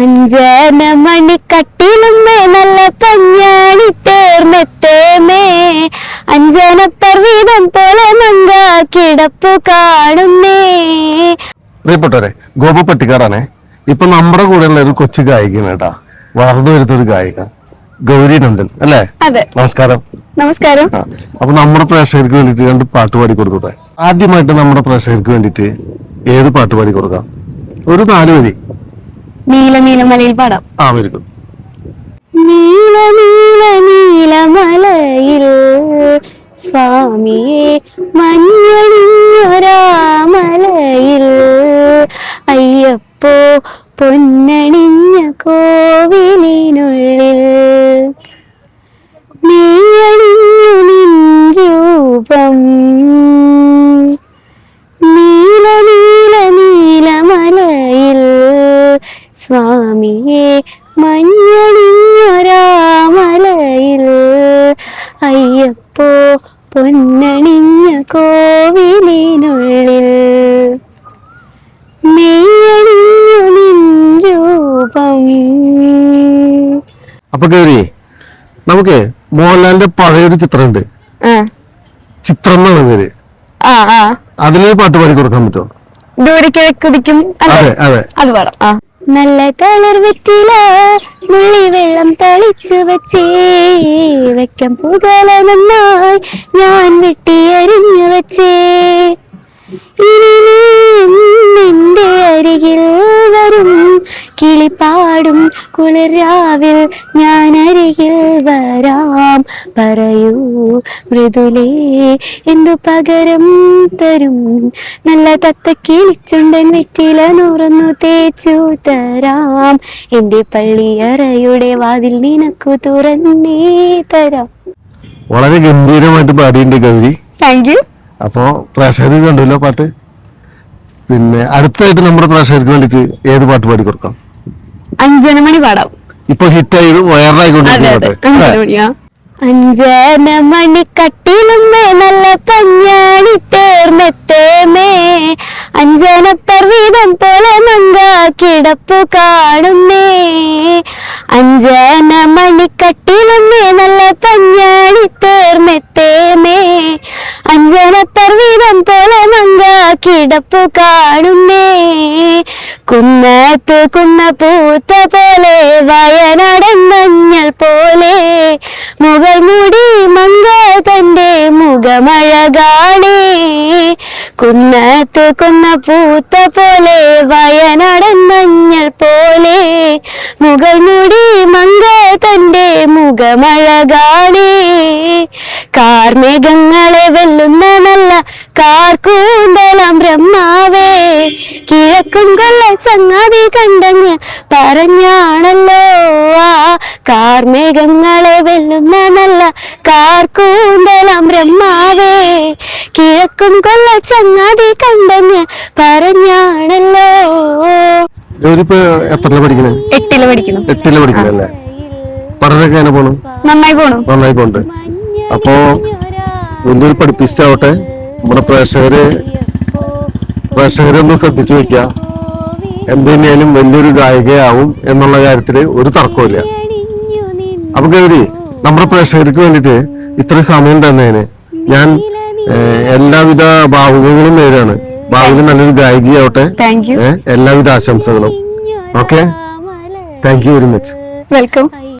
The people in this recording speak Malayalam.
അഞ്ചന മണിക്കട്ടിലുമേ നല്ല പഞ്ഞാണി തേർന്നെത്തേമേ. അഞ്ചന പർവീതം പോലെ മങ്ക കിടപ്പു കാണുന്നേ. പ്രിയപ്പെട്ടവരെ ഗോപ പട്ടിക്കാടാണേ. ഇപ്പൊ നമ്മുടെ ഉള്ള ഒരു കൊച്ചു ഗായികയാണ് കേട്ടാ. വളർന്നു വരുന്ന ഒരു ഗായിക ഗൗരി നന്ദൻ അല്ലേ? അതെ. നമസ്കാരം. നമസ്കാരം. ആ അപ്പൊ നമ്മുടെ പ്രേക്ഷകർക്ക് വേണ്ടിട്ട് രണ്ട് പാട്ട് പാടി കൊടുത്തൂടെ? ആദ്യമായിട്ട് നമ്മുടെ പ്രേക്ഷകർക്ക് വേണ്ടിട്ട് ഏത് പാട്ട് പാടി കൊടുക്കാം? ഒരു നാല് വരി. നീല നീലമലയിൽ പാടാം. ആ വെരി. ഗുഡ് നീല നീല നീലമലയിൽ സ്വാമിയെ മഞ്ഞളിഞ്ഞൊരാമലയിൽ അയ്യപ്പോ പൊന്നണിഞ്ഞ കോവിലിനുള്ളിൽ സ്വാമിയെ മഞ്ഞണിഞ്ഞൊരാമലയിൽ അയ്യപ്പോ പൊന്നണിഞ്ഞ കോവിലിനുള്ളിൽ. നിൻ രൂപം അപ്പൊ കേറി നമുക്ക് മോഹൻലാലിന്റെ പഴയൊരു ചിത്രമുണ്ട്. ചിത്രം എന്നാണ് പേര്. ആ ആ. അതിലൊരു പാട്ട് പാടി കൊടുക്കാൻ പറ്റുമോ? അതെ അതെ. അത് പാടാം. നല്ല കളർ വെറ്റില നുള്ളി വെള്ളം തളിച്ചു വച്ചേ. വെക്കം പുകല നന്നായി ഞാൻ വെട്ടി അരിഞ്ഞു വെച്ചേ. കുളിരാവിൽ ഞാനരികിൽ അരികിൽ വരാം. പറയൂ മൃദുലേ എന്തു പകരം തരും? നല്ല തത്ത കിളിച്ചുണ്ടൻ വെറ്റില നുറന്നു തേച്ചു തരാം. എന്റെ പള്ളിയറയുടെ വാതിൽ നിനക്കു തുറന്നേ തരാം. വളരെ ഗംഭീരമായിട്ട് പാടിയിട്ടുണ്ട് ഗൗരി. Thank you. അപ്പോ പ്രേക്ഷകർ കണ്ടല്ലോ പാട്ട്. പിന്നെ അടുത്തായിട്ട് നമ്മുടെ പ്രേക്ഷകർക്ക് വേണ്ടിട്ട് ഏത് പാട്ട് പാടി കൊടുക്കാം? അഞ്ചന മണി പാടാം ഇപ്പൊ ഹിറ്റായി അതെ പാട്ട് അഞ്ചന മണി കട്ടിലുമേ നല്ല പഞ്ഞാണി തേർന്നെത്തേമേ അഞ്ചന പർവീതം പോലെ മങ്ക കിടപ്പു കാണുന്നേ. അഞ്ചന മണി കട്ടിലുമേ നല്ല പഞ്ഞാണി തേർന്നെത്തേമേ അഞ്ചന പോലെ മങ്ക കിടപ്പു കാണുന്നേ. കുന്നത്ത് കുന്ന പൂത്ത പോലെ വയനാടൻ മഞ്ഞൾ പോലെ. മുകൾ മുടി മങ്ക തന്റെ മുഖമഴകാണേ. കുന്നത്ത് കുന്ന പൂത്ത പോലെ വയനാടൻ മഞ്ഞൾ പോലെ. മുകൾ മുടി മങ്ക തന്റെ മുഖമഴകാണേ. കാർമേഘങ്ങളെ വെല്ലുന്ന നല്ല കാർക്കൂന്തളം ബ്രഹ്മാവേ കിഴക്കും കൊള്ള ചങ്ങാതി കണ്ടങ്ങ് പറഞ്ഞാണല്ലോ. ആ കാർമേഘങ്ങളെ വെല്ലുന്ന നല്ല കാർക്കൂന്തളം ബ്രഹ്മാവേ കിഴക്കും കൊള്ള ചങ്ങാതി കണ്ടങ്ങ് പറഞ്ഞാണല്ലോ. എത്രല്ല പഠിക്കണേ? എട്ടിൽ എട്ടിൽ പഠനമൊക്കെ എങ്ങനെ പോണു? നന്നായി പോണു. നന്നായി പോണ്ട് അപ്പോ വലിയൊരു പഠിപ്പിസ്റ്റാവട്ടെ നമ്മുടെ പ്രേക്ഷകര് പ്രേക്ഷകരെ ഒന്ന് ശ്രദ്ധിച്ചു വെക്കുക. എന്തിനേലും വലിയൊരു ഗായികയാവും എന്നുള്ള കാര്യത്തിൽ ഒരു തർക്കമില്ല അപ്പൊ ഗൗരി നമ്മുടെ പ്രേക്ഷകർക്ക് വേണ്ടിട്ട് ഇത്രയും സമയം തന്നതിന് ഞാൻ എല്ലാവിധ ഭാവുകങ്ങളും നേരാണ്. ഭാവിയിൽ നല്ലൊരു ഗായികയാവട്ടെ എല്ലാവിധ ആശംസകളും. Okay? Thank you very much welcome